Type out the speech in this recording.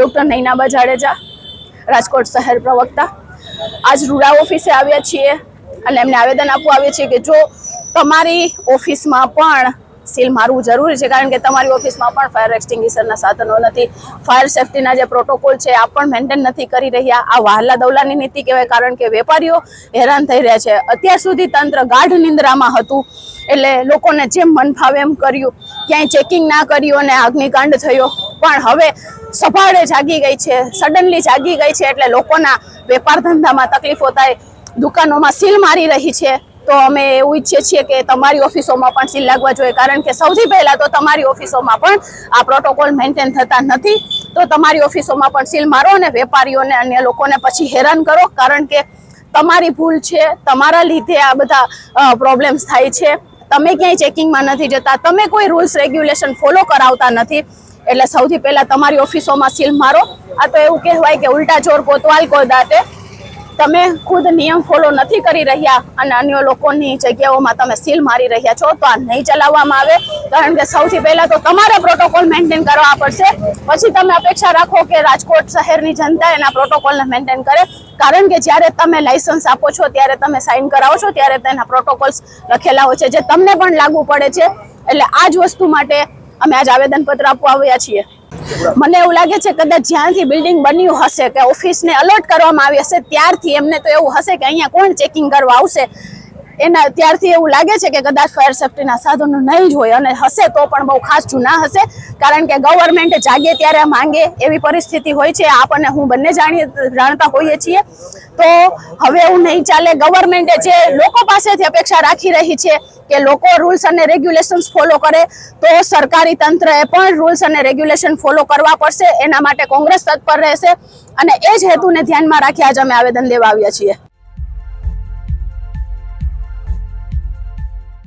Doctor નૈનાબા Jadeja Rajkot શહેર પ્રવક્તા. આજ રૂડા ઓફિસે આવ્યા છીએ અને એમને આવેદન આપવા આવીએ છીએ કે જો તમારી ઓફિસમાં પણ સીલ મારવું જરૂરી છે, કારણ કે તમારી ઓફિસમાં પણ ફાયર એક્સટિંગ્વિશરના સાધનો નથી. ફાયર સેફટીના જે પ્રોટોકોલ છે, આ પણ મેન્ટેન નથી કરી રહ્યા. આ વહાલા દવલાની નીતિ કહેવાય, કારણ કે વેપારીઓ હેરાન થઈ રહ્યા છે. અત્યાર સુધી તંત્ર ગાઢ નિંદ્રામાં હતું, એટલે લોકોને જેમ મન ફાવે એમ કર્યું. ક્યાંય ચેકિંગ ના કર્યું અને અગ્નિકાંડ થયો. પણ હવે સભાળે જાગી ગઈ છે સડનલી જાગી ગઈ છે એટલે લોકોના વેપાર ધંધામાં તકલીફો થાય, દુકાનોમાં સીલ મારી રહી છે. તો અમે એવું ઈચ્છીએ છીએ કે તમારી ઓફિસોમાં પણ સીલ લાગવા જોઈએ, કારણ કે સૌથી પહેલાં તો તમારી ઓફિસોમાં પણ આ પ્રોટોકોલ મેન્ટેન થતા નથી. તો તમારી ઓફિસોમાં પણ સીલ મારો અને વેપારીઓને અન્ય લોકોને પછી હેરાન કરો, કારણ કે તમારી ભૂલ છે, તમારા લીધે આ બધા પ્રોબ્લેમ્સ થાય છે. તમે ક્યાંય ચેકિંગમાં નથી જતા, તમે કોઈ રૂલ્સ રેગ્યુલેશન ફોલો કરાવતા નથી. એટલે સૌથી પહેલા તમારી ઓફિસોમાં સીલ મારો. આ તો એવું કહેવાય કે ઉલટા ચોર કોતવાલ કો દાતે. તમે ખુદ નિયમ ફોલો નથી કરી રહ્યા અને અન્ય લોકોની જગ્યાઓમાં તમે સીલ મારી રહ્યા છો, તો આ નહીં ચલાવવામાં આવે. કારણ કે સૌથી પહેલા તો તમારે પ્રોટોકોલ મેન્ટેન કરવા પડશે. પછી તમે અપેક્ષા રાખો કે રાજકોટ શહેરની જનતા એના પ્રોટોકોલને મેન્ટેન કરે. કારણ કે જ્યારે તમે લાયસન્સ આપો છો, ત્યારે તમે સાઇન કરાવો છો, ત્યારે તેના પ્રોટોકોલ્સ લખેલા હોય છે, જે તમને પણ લાગુ પડે છે. એટલે આ જ વસ્તુ માટે અમે આજ આવેદનપત્ર આપવા આવ્યા છીએ. મને એવું લાગે છે કદાચ જ્યાંથી બિલ્ડિંગ બન્યું હશે કે ઓફિસને અલર્ટ કરવામાં આવી હશે, ત્યારથી એમને તો એવું હશે કે અહીંયા કોણ ચેકિંગ કરવા આવશે. એના ત્યારથી એવું લાગે છે કે કદાચ ફાયર સેફટીના સાધનો નહીં જ હોય અને હશે તો પણ બહુ ખાસ જૂના હશે. કારણ કે ગવર્મેન્ટ જાગે ત્યારે માંગે એવી પરિસ્થિતિ હોય છે. આપણને હું બંને જાણીએ જાણતા હોઈએ છીએ. તો હવે એવું નહીં ચાલે. ગવર્મેન્ટે જે લોકો પાસેથી અપેક્ષા રાખી રહી છે કે લોકો રૂલ્સ અને રેગ્યુલેશન્સ ફોલો કરે, તો સરકારી તંત્રએ પણ રૂલ્સ અને રેગ્યુલેશન ફોલો કરવા પડશે. એના માટે કોંગ્રેસ તત્પર રહેશે. અને એ જ હેતુને ધ્યાનમાં રાખી આજે અમે આવેદન દેવા આવ્યા છીએ.